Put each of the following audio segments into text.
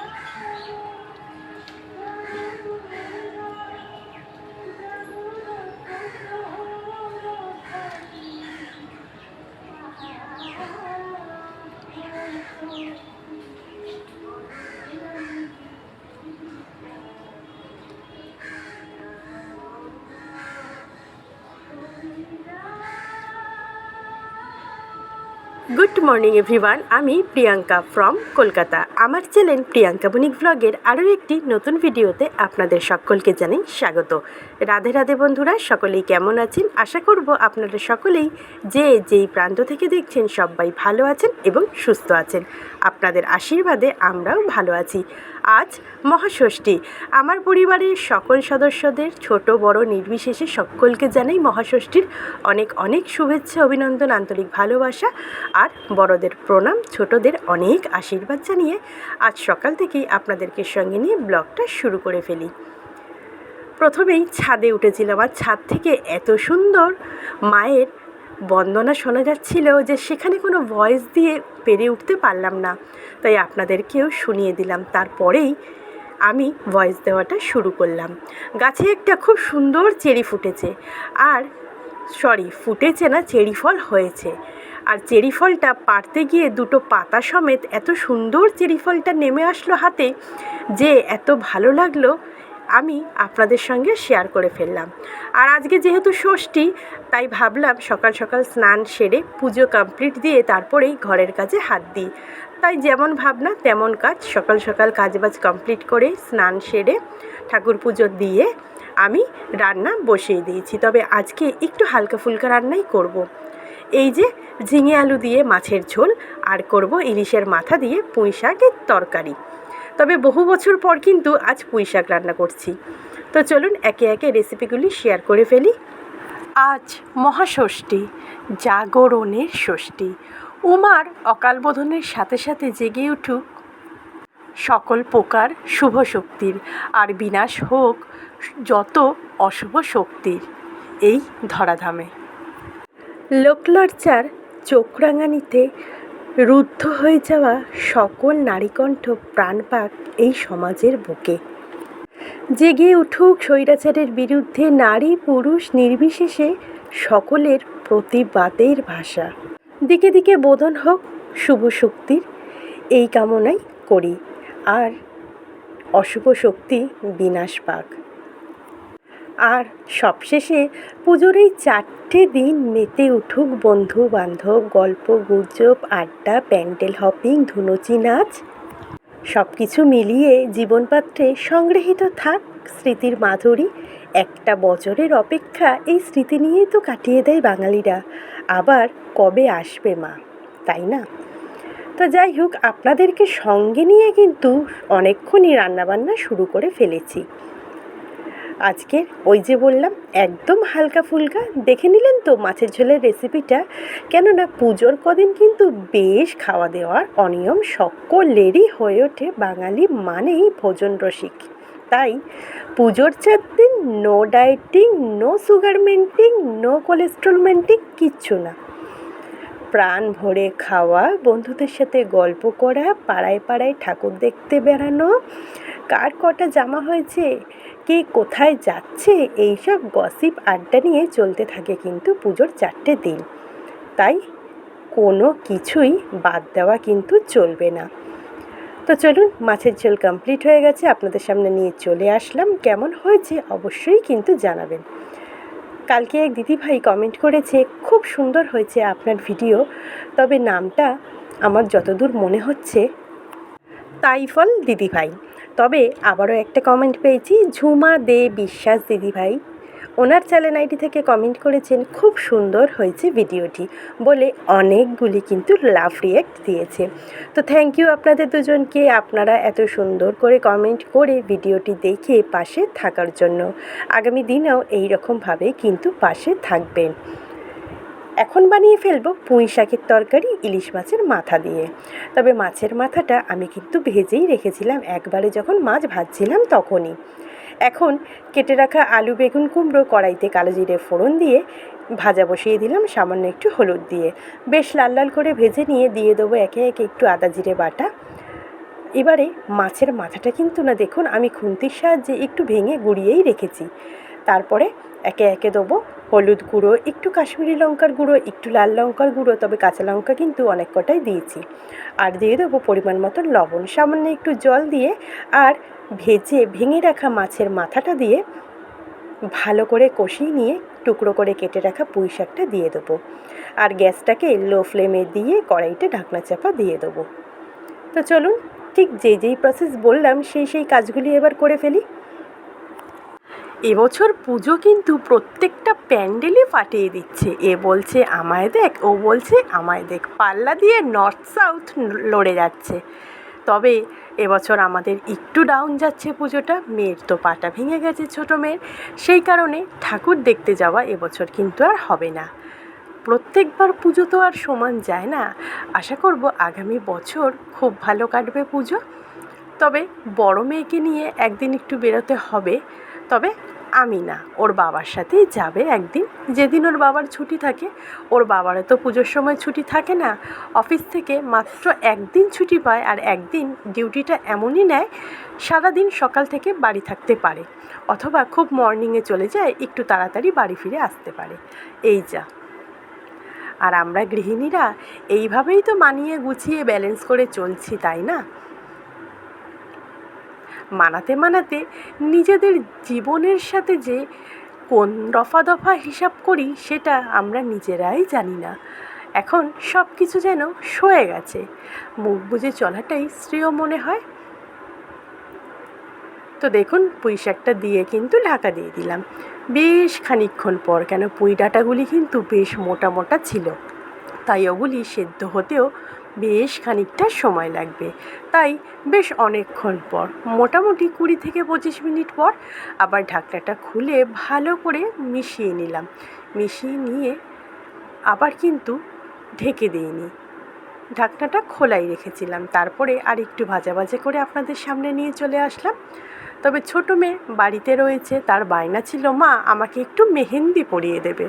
すごい。গুড morning everyone আমি Priyanka from Kolkata. আমার channel Priyanka বণিক ব্লগের আরও একটি নতুন ভিডিওতে আপনাদের সকলকে জানাই স্বাগত। রাধে রাধে বন্ধুরা, সকলেই কেমন আছেন? আশা করব আপনারা সকলেই যে যেই প্রান্ত থেকে দেখছেন সবাই ভালো আছেন এবং সুস্থ আছেন। আপনাদের আশীর্বাদে আমরাও ভালো আছি। আজ মহাষষ্ঠী। আমার পরিবারের সকল সদস্যদের, ছোট, বড়, নির্বিশেষে সকলকে জানাই মহাষষ্ঠীর অনেক অনেক শুভেচ্ছা, অভিনন্দন, আন্তরিক ভালোবাসা। আর বড়দের প্রণাম, ছোটদের অনেক আশীর্বাদ জানিয়ে আজ সকাল থেকেই আপনাদেরকে সঙ্গে নিয়ে ব্লগটা শুরু করে ফেলি। প্রথমেই ছাদে উঠেছিলাম আর ছাদ থেকে এত সুন্দর মায়ের বন্দনা শোনা যাচ্ছিল যে সেখানে কোনো ভয়েস দিয়ে পেরে উঠতে পারলাম না। তাই আপনাদেরকেও শুনিয়ে দিলাম। তারপরেই আমি ভয়েস দেওয়াটা শুরু করলাম। গাছে একটা খুব সুন্দর চেরি ফুটেছে। আর সরি ফুটেছে না, চেরি ফল হয়েছে। আর চেরি ফলটা পারতে গিয়ে দুটো পাতা সমেত এত সুন্দর চেরি ফলটা নেমে আসলো হাতে যে এত ভালো লাগল, আমি আপনাদের সঙ্গে শেয়ার করে ফেললাম। আর আজকে যেহেতু ষষ্ঠী, তাই ভাবলাম সকাল সকাল স্নান সেরে পুজো কমপ্লিট দিয়ে তারপরেই ঘরের কাজে হাত দিই। তাই যেমন ভাবনা, তেমন কাজ, সকাল সকাল কাজবাজ কমপ্লিট করে স্নান সেরে ঠাকুর পুজো দিয়ে আমি রান্না বসিয়ে দিয়েছি। তবে আজকে একটু হালকা ফুলকা রান্নাই করব। এই যে ঝিঙে আলু দিয়ে মাছের ঝোল আর করব ইলিশের মাথা দিয়ে পুঁই শাকের তরকারি। তবে বহু বছর পর কিন্তু আজ পুঁই শাক রান্না করছি। তো চলুন একে একে রেসিপিগুলি শেয়ার করে ফেলি। আজ মহাষষ্ঠী, জাগরণের ষষ্ঠী। উমার অকালবোধনের সাথে সাথে জেগে উঠুক। সকল প্রকার শুভ শক্তির আর বিনাশ হোক যত অশুভ শক্তির, এই ধরাধামে। লোকলজ্জার চোখরাঙানিতে রুদ্ধ হয়ে যাওয়া সকল নারীকণ্ঠ প্রাণপাক এই সমাজের বুকে। জেগে উঠুক স্বৈরাচারের বিরুদ্ধে নারী পুরুষ নির্বিশেষে সকলের প্রতিবাদের ভাষা। দিকে দিকে বোধন হোক শুভ শক্তির, এই কামনাই করি। আর অশুভ শক্তি বিনাশ পাক। আর সবশেষে পুজোর এই চারটে দিন মেতে উঠুক বন্ধু বান্ধব গল্প, গুজব, আড্ডা, প্যান্ডেল, হপিং, ধুনুচি নাচ সব কিছু মিলিয়ে জীবনপাত্রে সংগৃহীত থাক স্মৃতির মাধুরী। একটা বছরের অপেক্ষা এই স্মৃতি নিয়েই তো কাটিয়ে দেয় বাঙালিরা। আবার কবে আসবে মা, তাই না? তো যাই হোক, আপনাদেরকে সঙ্গে নিয়ে কিন্তু অনেকক্ষণই রান্নাবান্না শুরু করে ফেলেছি। আজকের ওই যে বললাম, একদম হালকা ফুলকা। দেখে নিলেন তো মাছের ঝোলের রেসিপিটা? কেননা পুজোর কদিন কিন্তু বেশ খাওয়া দেওয়ার অনিয়ম সকলেরই হয়ে ওঠে। বাঙালি মানেই ভোজন রসিক। তাই পুজোর চার দিন no dieting no sugar মেন্টিং no cholesterol মেন্টিং কিচ্ছু না। প্রাণ ভরে খাওয়া, বন্ধুদের সাথে গল্প করা, পাড়ায় পাড়ায় ঠাকুর দেখতে বেড়ানো। কার কটা জামা হয়েছে? কে কোথায় যাচ্ছে, এইসব গসিপ আড্ডা নিয়ে চলতে থাকে কিন্তু পুজোর চারটে দিন। তাই কোনো কিছুই বাদ দেওয়া কিন্তু চলবে না। তো চলুন, মাছের ঝোল কমপ্লিট হয়ে গেছে, আপনাদের সামনে নিয়ে চলে আসলাম। কেমন হয়েছে অবশ্যই কিন্তু জানাবেন। কালকে এক দিদিভাই কমেন্ট করেছে, খুব সুন্দর হয়েছে আপনার ভিডিও তবে নামটা আমার যতদূর মনে হচ্ছে, তাইফল দিদিভাই। তবে আবারও একটা কমেন্ট পেয়েছি, ঝুমা দে বিশ্বাস দিদিভাই ওনার চ্যানেল আইডি থেকে কমেন্ট করেছেন, খুব সুন্দর হয়েছে ভিডিওটি। বলে অনেকগুলি কিন্তু লাভ রিয়াক্ট দিয়েছে। তো থ্যাংক ইউ আপনাদের দুজনকে, আপনারা এত সুন্দর করে কমেন্ট করে ভিডিওটি দেখে পাশে থাকার জন্য। আগামী দিনেও এই রকমভাবে কিন্তু পাশে থাকবেন। এখন বানিয়ে ফেলব পুঁই শাকের তরকারি, ইলিশ মাছের মাথা দিয়ে। তবে মাছের মাথাটা আমি কিন্তু ভেজেই রেখেছিলাম একবারে যখন মাছ ভাজছিলাম তখনই। এখন কেটে রাখা আলু বেগুন কুমড়ো, কড়াইতে কালো জিরে ফোড়ন দিয়ে ভাজা বসিয়ে দিলাম, সামান্য একটু হলুদ দিয়ে। বেশ লাল লাল করে ভেজে নিয়ে দিয়ে দেবো একে একে একটু আদা জিরে বাটা। এবারে মাছের মাথাটা কিন্তু না দেখুন, আমি খুন্তির সাহায্যে একটু ভেঙে গুঁড়িয়েই রেখেছি। তারপরে একে একে দেবো হলুদ গুঁড়ো, একটু কাশ্মীরি লঙ্কার গুঁড়ো, একটু লাল লঙ্কার গুঁড়ো, তবে কাঁচা লঙ্কা কিন্তু অনেক কটাই দিয়েছি। আর দিয়ে দেবো পরিমাণ মতন লবণ, সামান্য একটু জল দিয়ে আর ভেজে ভেঙে রাখা মাছের মাথাটা দিয়ে ভালো করে কষিয়ে নিয়ে টুকরো করে কেটে রাখা পুঁই শাকটা দিয়ে দেবো। আর গ্যাসটাকে লো ফ্লেমে দিয়ে কড়াইতে ঢাকনা চাপা দিয়ে দেবো। তো চলুন, ঠিক যে যেই প্রসেস বললাম, সেই সেই কাজগুলি এবার করে ফেলি। এবছর পুজো কিন্তু প্রত্যেকটা প্যান্ডেলই ফাটিয়ে দিচ্ছে। এ বলছে, আমায় দেখ। ও বলছে, আমায় দেখ। পাল্লা দিয়ে নর্থ সাউথ লড়ে যাচ্ছে। তবে এবছর আমাদের একটু ডাউন যাচ্ছে পুজোটা। মেয়ের তো পাটা ভেঙে গেছে ছোটো মেয়ের। সেই কারণে ঠাকুর দেখতে যাওয়া এবছর কিন্তু আর হবে না। প্রত্যেকবার পুজো তো আর সমান যায় না। আশা করব আগামী বছর খুব ভালো কাটবে পুজো। তবে বড় মেয়েকে নিয়ে একদিন একটু বেরোতে হবে। তবে আমি না, ওর বাবার সাথেই যাবে একদিন। যেদিন ওর বাবার ছুটি থাকে, ওর বাবারও তো পুজোর সময় ছুটি থাকে না। অফিস থেকে মাত্র একদিন ছুটি পায় আর একদিন ডিউটিটা এমনই নেয়, সারাদিন সকাল থেকে বাড়ি থাকতে পারে। অথবা খুব মর্নিংয়ে চলে যায়, একটু তাড়াতাড়ি বাড়ি ফিরে আসতে পারে। এই যা। আর আমরা গৃহিণীরা এইভাবেই তো মানিয়ে গুছিয়ে ব্যালেন্স করে চলছি, তাই না? মানাতে মানাতে নিজেদের জীবনের সাথে যে কোন দফা দফা হিসাব করি সেটা আমরা নিজেরাই জানি না। এখন সব কিছু যেন সয়ে গেছে। মুখ বুঝে চলাটাই শ্রেয় মনে হয়। তো দেখুন, পুঁই শাকটা দিয়ে কিন্তু ঢাকা দিয়ে দিলাম। বেশ খানিকক্ষণ পর কেন পুঁই ডাঁটাগুলি কিন্তু বেশ মোটা মোটা ছিল। তাই ওগুলি সেদ্ধ হতেও বেশ খানিকটা সময় লাগবে। তাই বেশ অনেকক্ষণ পর, মোটামুটি কুড়ি থেকে পঁচিশ মিনিট পর আবার ঢাকনাটা খুলে ভালো করে মিশিয়ে নিলাম। মিশিয়ে নিয়ে আবার কিন্তু ঢেকে দিইনি। ঢাকনাটা খোলাই রেখেছিলাম। তারপরে আর একটু ভাজা ভাজা করে আপনাদের সামনে নিয়ে চলে আসলাম। তবে ছোটো মেয়ে বাড়িতে রয়েছে, তার বায়না ছিল, মা, আমাকে একটু মেহেন্দি পরিয়ে দেবে।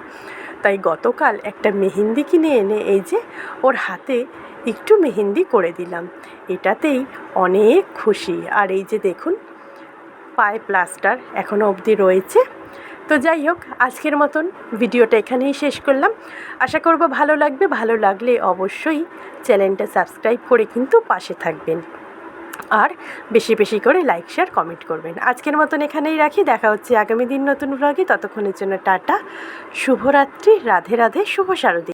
তাই গতকাল একটা মেহেন্দি কিনে এনে এই যে ওর হাতে একটু মেহেন্দি করে দিলাম। এটাতেই অনেক খুশি। আর এই যে দেখুন, পায়ে প্লাস্টার এখনও অবধি রয়েছে। তো যাই হোক, আজকের মতন ভিডিওটা এখানেই শেষ করলাম। আশা করব ভালো লাগবে। ভালো লাগলে অবশ্যই চ্যানেলটা সাবস্ক্রাইব করে কিন্তু পাশে থাকবেন। আর বেশি বেশি করে লাইক শেয়ার কমেন্ট করবেন। আজকের মতন এখানেই রাখি। দেখা হচ্ছে আগামী দিন নতুন ব্লগে ততক্ষণের জন্য টাটা। শুভরাত্রি। রাধে রাধে। শুভ শারদী